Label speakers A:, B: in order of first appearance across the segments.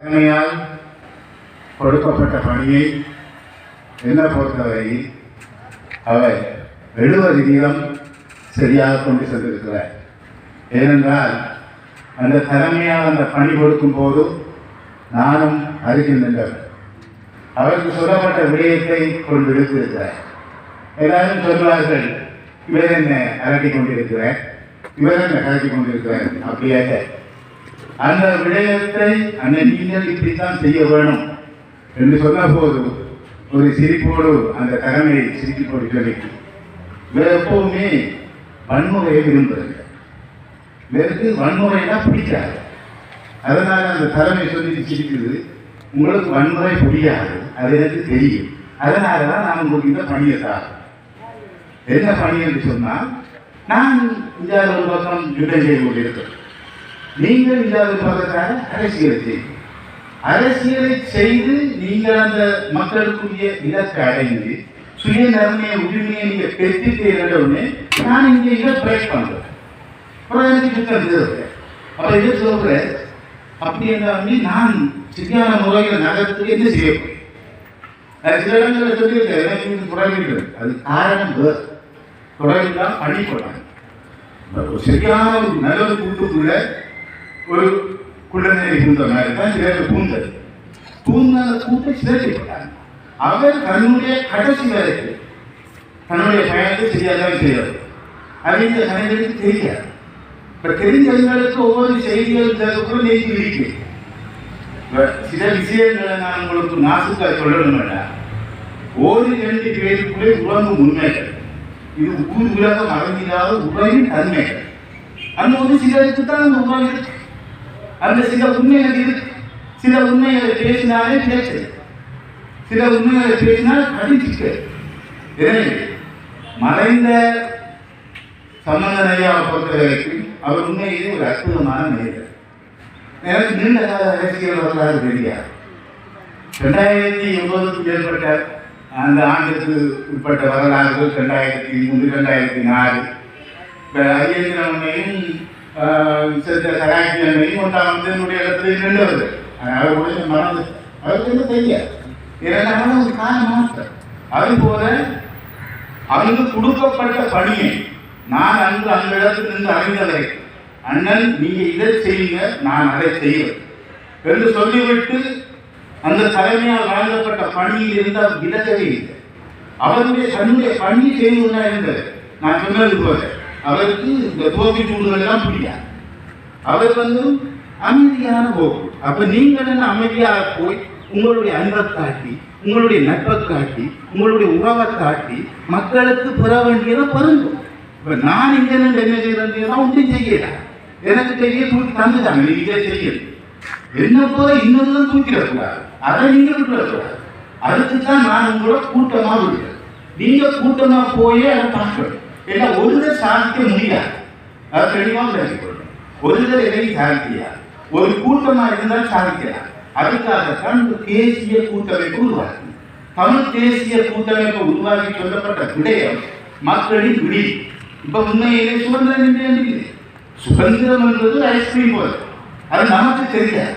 A: திறமையால் கொடுக்கப்பட்ட பணியை என்ன பொறுத்தவரை அவர் எழுபது வீதம் சரியாக கொண்டு சென்றிருக்கிறார் ஏனென்றால் அந்த திறமையால் அந்த பணி கொடுக்கும் போது நானும் அருகில் நின்றவர் அவருக்கு சொல்லப்பட்ட விடயத்தை கொண்டு எடுத்திருக்கிறார் எல்லாரும் சொல்வார்கள் இவர் என்ன அரட்டி கொண்டிருக்கிறார். இவர் என்ன கலட்டி கொண்டிருக்கிறார். அப்படியாக அந்த விடயத்தை அந்த நீங்கள் இப்படித்தான் செய்ய வேணும் என்று சொன்ன போது ஒரு சிரிப்போடு அந்த கடமையை சிரித்து போட்டு சொல்லிட்டு எப்பவுமே வன்முறையை விரும்புறது. இவருக்கு வன்முறைனா பிடிக்காது. அதனால அந்த தலைமை சொல்லி சிரிக்குது. உங்களுக்கு வன்முறை புரியாது. அது எனக்கு தெரியும். அதனால தான் நான் உங்களுக்கு இந்த பணியை தரேன் என்ன பணி என்று சொன்னால் நான் இந்தியாவில் ஒரு பக்கம் யுத்தம் செய்து கொண்டிருக்கிறேன். நீங்கள் இல்லாத பக்கத்தால் அரசியலை செய்யும் அரசியலை செய்து நீங்கள் அந்த மக்களுக்குரிய இலக்கை அடைந்து சுய நிர்ணய உரிமையை நீங்கள் பெற்றுட்டீர்களே நான் இங்கே இதை பிரேக் பண்ணுறேன் அப்புறம் எனக்கு யுத்தம் தேவை அப்போ இதை சொல்கிறேன் அப்படி என்றாலுமே நான் சரியான முறையில் நகரத்துக்கு என்ன செய்யப்படும் சில இடங்களில் சொல்லியிருக்கேன் எனக்கு குறைவில்லை அது காரணம் வேறு. குறைவில்லாம் பணி போட்டாங்க சரியான ஒரு நல்ல கூட்டுக்குள்ள ஒரு குழந்தை பூந்த மாதிரி தான் சிலர் பூந்தது பூந்தால அந்த சிதறிப்பட்டாங்க அவர் தன்னுடைய கடைசி வரைக்கும் தன்னுடைய பயணத்தை சரியாதான் செய்வார் அது இந்த கலைஞருக்கு தெரியாது இப்போ தெரிஞ்சவங்களுக்கு ஒவ்வொரு செய்திகள் கூட நீக்கி இருக்கு சில விஷயங்களை நான் உங்களுக்கு நாசுக்காக சொல்லணும்னா ஒரு ரெண்டு பேருக்குள்ளே உலகம் உண்மைகள் இது ஊர் உலகம் அறிந்திடாத உலகின் தன்மைகள் அந்த ஒரு சிலருக்கு தான் அந்த உலகம் இருக்கு அந்த சில உண்மைகள் இருக்கு சில உண்மைகளை பேசினாலே பேசு. சில உண்மைகளை பேசினால் கடிச்சிக்க மறைந்த சம்பந்தனையாவை பொறுத்த வரைக்கும் அவர் உண்மையிலே ஒரு அற்புதமான மனிதர். எனக்கு நீண்ட கால அரசியல் வரலாறு தெரியாது. ரெண்டாயிரத்தி ஒன்பதுக்கு மேற்பட்ட அந்த ஆண்டுக்கு உட்பட்ட வரலாறுகள் ரெண்டாயிரத்தி மூணு ரெண்டாயிரத்தி நாலு. இப்போ ஐயந்திரனையும் சித்த சராக்கியனையும் ஒன்றாம் வந்து என்னுடைய இடத்துல நின்று வருது. அவர் உடனே மறந்து அவருக்கு என்ன தெரியாது இரண்டாவது ஒரு காரணம் அது போல அவனுக்கு கொடுக்கப்பட்ட பணியை நான் அன்று அந்த இடத்தில் நின்று அறிந்ததை அண்ணன் நீங்க இதை செய்யுங்க நான் அதை செய்வேன். என்று சொல்லிவிட்டு அந்த தலைமையால் வழங்கப்பட்ட பணியில் இருந்தால் அவர் விலகவே இல்லை. அவருடைய தன்னுடைய பணி செய்துள்ளா இருந்தது நான் சொன்னது போல. அவருக்கு இந்த தோல்வி கூடுதல் எல்லாம் பிடிக்காது அவர் வந்து அமைதியான போகும் அப்ப நீங்கள் என்ன அமைதியாக போய் உங்களுடைய அன்பை காட்டி உங்களுடைய நட்பை காட்டி உங்களுடைய உறவை காட்டி மக்களுக்கு பெற வேண்டியதை பருங்கும். இப்ப நான் இங்க நின்று என்ன செய்யறேன்னா ஒன்றும் செய்யல. எனக்கு தெரிய தூக்கி தந்துட்டாங்க. நீங்க இதை செய்யணும் என்ன போல இன்னொரு தூக்கிடக்கூடாது அதை நீங்க விட்டுறக்கூடாது அதுக்கு தான் நான் உங்களோட கூட்டமா விடுறேன் நீங்க கூட்டமா போயே அதை பார்க்கணும். ஏன்னா ஒருத்தர் சாதிக்க முடியாது அதை தெளிவாக தெரிஞ்சுக்கணும் ஒருத்தர் எதையும் சாதிக்கிறார் ஒரு கூட்டமா இருந்தால் சாதிக்கலாம் அதுக்காகத்தான் இந்த தேசிய கூட்டமைப்பு உருவாக்கி தமிழ் தேசிய கூட்டமைப்பு உருவாக்கி சொல்லப்பட்ட விடயம் மக்களின் விடி இப்ப உண்மையிலே சுதந்திரம் என்று சுதந்திரம் என்பது ஐஸ்கிரீம் போல. அது நமக்கு தெரியாது.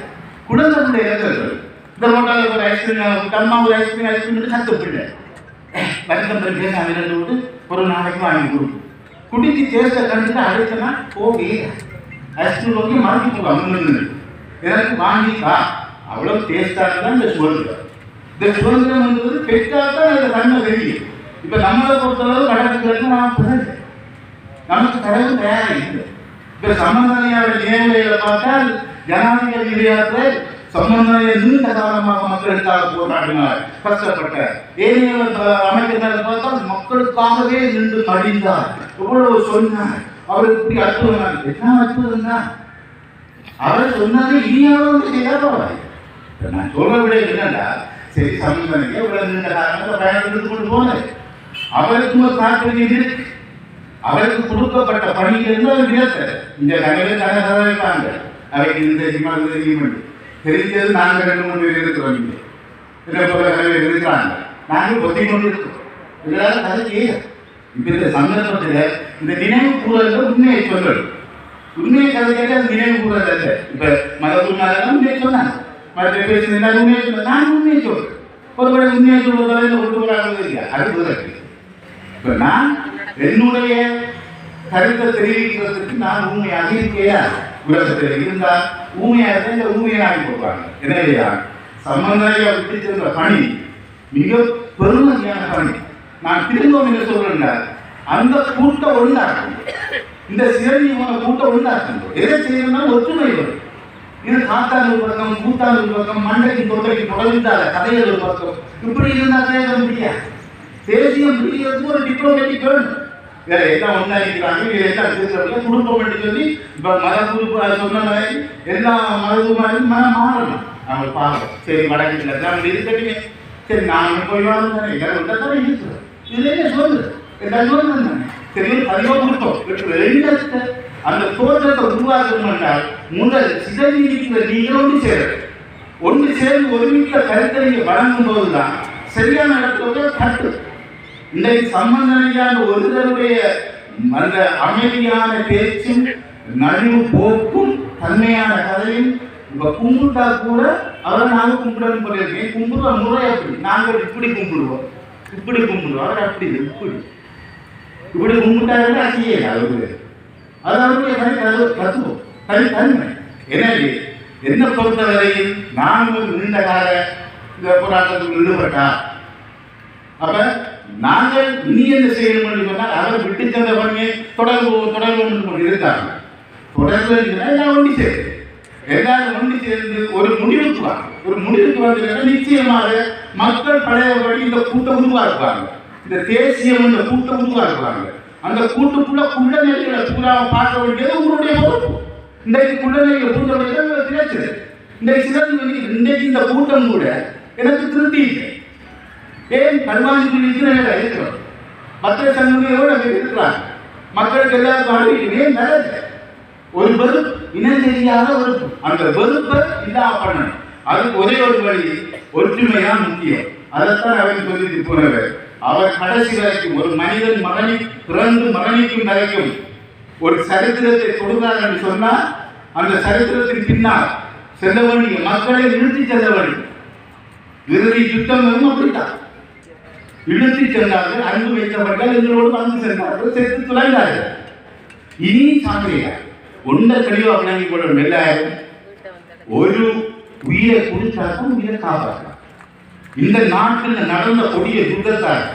A: குழந்தைகளுடைய இளைஞர்கள் இந்த ரோட்டால ஒரு ஐஸ்கிரீம் அம்மா ஒரு ஐஸ்கிரீம் ஐஸ்கிரீம் சத்து பிள்ளை வருத்தம் பேசாம இருந்து ஒரு நாளைக்கு வாங்கி கொடுக்கும். குடிச்சு டேஸ்ட்டை கண்டுட்டு அடுத்தனா போகே ஐஸ்கிரீம் வாங்கி மாற்றி போங்க எனக்கு வாங்கிக்கா. அவ்வளோ டேஸ்டாக தான் இந்த சுதந்திரம். இந்த சுதந்திரம் என்பது பெற்றால் தான் அந்த தன்மை தெரியும் இப்போ நம்மளை பொறுத்தளவு கடற்கிறது நான் பிறகு நமக்கு கடவுள் தயாராக இல்லை. இப்போ சம்பந்தனையாளர் நினைவுகளை பார்த்தால் ஜனாதிபதி நிலையத்தில் நீண்ட காலமாக மக்களுக்காக போராடினார். கஷ்டப்பட்ட ஏனையவர் அமைச்சர்களை பார்த்தால் மக்களுக்காகவே நின்று மடிந்தார். எவ்வளவு சொன்னார். அவர் இப்படி அற்புதம் என்ன அற்புதம் அவர் சொன்னதை இனியாவது செய்யாதவர் நான் சொல்ல விட என்னடா சரி சம்பந்தனைக்கு இவ்வளவு நீண்ட காலமாக பயணம் எடுத்து கொண்டு போனார் அவருக்கு ஒரு தாற்பயம் இருக்கு. அவருக்கு கொடுக்கப்பட்ட பணியிலிருந்து அவர் விலத்தர் இந்த நகரில் தக இருப்பாங்க. அவைக்கு இந்த தெரியுமா தெரியுமா தெரிஞ்சது நாங்கள் ரெண்டு மூணு பேர் இருக்கிறோம் இங்கே இதில் போல பேர் இருக்கிறாங்க நாங்கள் ஒத்தி கொண்டு இருக்கிறோம். எல்லாரும் கதை செய்ய இப்போ இந்த சந்தர்ப்பத்தில் இந்த நினைவு கூறல உண்மையை சொல்லணும். உண்மையை கதை கேட்டால் நினைவு கூறல் இல்லை இப்போ மத உண்மையெல்லாம் உண்மையை சொன்னாங்க மற்ற பேசுனா உண்மையை சொல்ல நான் உண்மையை சொல்றேன். ஒருவேளை உண்மையை சொல்வதால ஒருவராக இல்லையா? அது பிறகு இப்போ நான் என்னுடைய கருத்தை தெரிவிக்கிறதுக்கு நான் உண்மையாக இருக்கையா? உலகத்தில் இருந்தால் ஊமையாக இருந்தால் இந்த ஊமையை ஆகி கொடுப்பாங்க. எனவே சம்பந்தரையா விட்டு சென்ற பணி மிக பெருமதியான பணி. நான் திரும்பவும் என்று சொல்றேன் அந்த கூட்டம் ஒன்றாக்கும் இந்த சிறநியமான கூட்டம் ஒன்றாக்கும் எதை செய்யணும்னா ஒற்றுமை வரும். இது காத்தால் ஒரு பக்கம் கூத்தால் பக்கம் மண்டைக்கு தொண்டைக்கு தொடர்ந்தால கதைகள் ஒரு பக்கம். இப்படி இருந்தால் பேச முடியாது தேசியம் பிடிக்கிறதுக்கு ஒரு டிப்ளமேட்டிக் வேணும். வேற எல்லாம் ஒன்றா இருக்கிறாங்க வேற எல்லாம் இருக்கிறவங்க குடும்பம் என்று சொல்லி இப்போ மத குரூப் சொன்ன மாதிரி எல்லா மதகுமாரும் மனம் மாறணும். நம்ம பார்க்கணும் சரி வடக்கு நம்ம இருக்கட்டுமே. சரி நாங்கள் போய் வாங்க தானே எல்லாரும் வந்தால் தானே இருக்கிறோம் இதுல என்ன சொல்லுது எல்லாரும் தானே சரி பதிவாக கொடுத்தோம் ரெண்டு அந்த தோற்றத்தை உருவாக்கணும்ன்றால் முதல் சிதறீடிக்கிற நீங்கள் ஒன்று சேரது ஒன்று சேர்ந்து ஒரு வீட்டில் கருத்தறிஞர் வழங்கும் போது தான் சரியான இடத்துல தட்டு இன்றைக்கு சம்பந்தனையான ஒருவருடைய அந்த அமைதியான பேச்சும் நலிவு போக்கும் தன்மையான கதையும் இப்ப கும்பிட்டா கூட அவரை நாங்க கும்பிடணும் போயிருக்கேன் கும்பிடுற முறை அப்படி நாங்கள் இப்படி கும்பிடுவோம். இப்படி கும்பிடுவோம். அவர் அப்படி இல்லை, இப்படி. இப்படி கும்பிட்டாருன்னா செய்யல அவரு அது அவருடைய தனி தத்துவம் தத்துவம் தனி தன்மை. எனவே என்னை பொறுத்தவரையில் நாங்கள் நீண்ட கால இந்த போராட்டத்தில் ஈடுபட்டா அப்ப நாங்கள் இனி என்ன செய்யணும் என்று சொன்னால் அவர் விட்டு சென்ற பணியை தொடர்பு தொடர்பு கொண்டு இருக்காங்க. தொடர்பு எல்லாம் ஒண்டி சேர்ந்து. எல்லாரும் ஒண்டி சேர்ந்து ஒரு முடிவுக்கு வாங்க. ஒரு முடிவுக்கு வந்து நிச்சயமாக மக்கள் பழையபடி இந்த கூட்டம் உருவாக்குவாங்க இந்த தேசியம் இந்த கூட்டம் உருவாக்குவாங்க அந்த கூட்டுக்குள்ள குள்ள நிலைகளை பூரா பார்க்க வேண்டியது உங்களுடைய பொறுப்பு. இன்றைக்கு குள்ள நிலைகளை பூந்த வேண்டியது திரைச்சது இன்றைக்கு சிறந்து இன்றைக்கு இந்த கூட்டம் கூட எனக்கு திருப்தி இல்லை. ஏன் கல்வாஞ்சி இருக்கிற இருக்கிறோம் மற்ற சங்கங்களோடு அங்கே இருக்கிறாங்க மக்களுக்கு எல்லாருக்கும் அனுப்பிட்டு ஏன் நல்லது ஒரு வெறுப்பு இனம் தெரியாத வெறுப்பு. அந்த வெறுப்பை இல்லா பண்ணணும். அதுக்கு ஒரே ஒரு வழி ஒற்றுமைதான் முக்கியம். அதைத்தான் அவர் சொல்லிட்டு போனவர். அவர் கடைசி வரைக்கும் ஒரு மனிதன் மகனி பிறந்து மரணிக்கும் வரைக்கும் ஒரு சரித்திரத்தை கொடுத்தார் என்று சொன்னால் அந்த சரித்திரத்தின் பின்னால் செல்ல வேண்டிய மக்களை நிறுத்தி செல்ல வேண்டும். இறுதி யுத்தம் அப்படித்தான். இழுத்து சென்றார்கள் அன்பு வைத்தவர்கள் எங்களோடு வந்து சென்றார்கள் சேர்த்து துளைந்தார்கள். இனி சாப்பிடுகிறார் ஒன்றை தெளிவாக விளங்கி கொள்ளும் எல்லாரும் ஒரு உயிரை கொடுத்தாலும் உயிரை காப்பாற்றலாம் இந்த நாட்டில் நடந்த கொடிய யுத்தத்தால்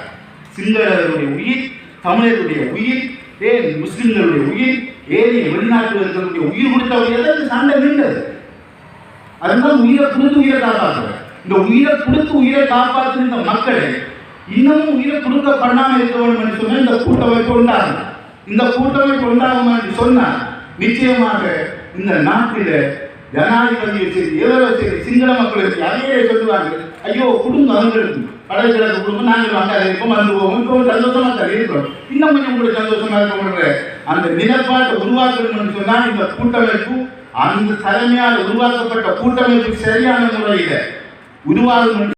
A: சிங்களருடைய உயிர் தமிழருடைய உயிர் ஏன் முஸ்லிம்களுடைய உயிர் ஏனைய வெளிநாட்டுகளுடைய உயிர் கொடுத்த உயிரை இந்த சண்டை நின்றது. அதனால உயிரை கொடுத்து உயிரை காப்பாற்றுறேன் இந்த உயிரை கொடுத்து உயிரை காப்பாற்றுகின்ற இந்த மக்களை இன்னமும் உயிரை கொடுக்க இருக்க வேண்டும் என்று சொன்னால் இந்த கூட்டமைப்பு உண்டாகும். இந்த கூட்டமைப்பு உண்டாகும் என்று சொன்னால் நிச்சயமாக இந்த நாட்டில் ஜனாதிபதியை சரி எவரோ சரி சிங்கள மக்களுக்கு அதையே சொல்லுவார்கள்? ஐயோ குடும்பம் அவங்களுக்கு கடல் கிழக்கு குடும்பம் நாங்கள் அங்கே இருக்கோம் வந்து போவோம். இப்போ சந்தோஷமா தான் இருக்கிறோம். இன்னும் கொஞ்சம் உங்களுக்கு சந்தோஷமா இருக்க அந்த நிலப்பாட்டை உருவாக்கணும்னு சொன்னால் இந்த கூட்டமைப்பு அந்த தலைமையால் உருவாக்கப்பட்ட கூட்டமைப்பு சரியான முறையில் உருவாகும்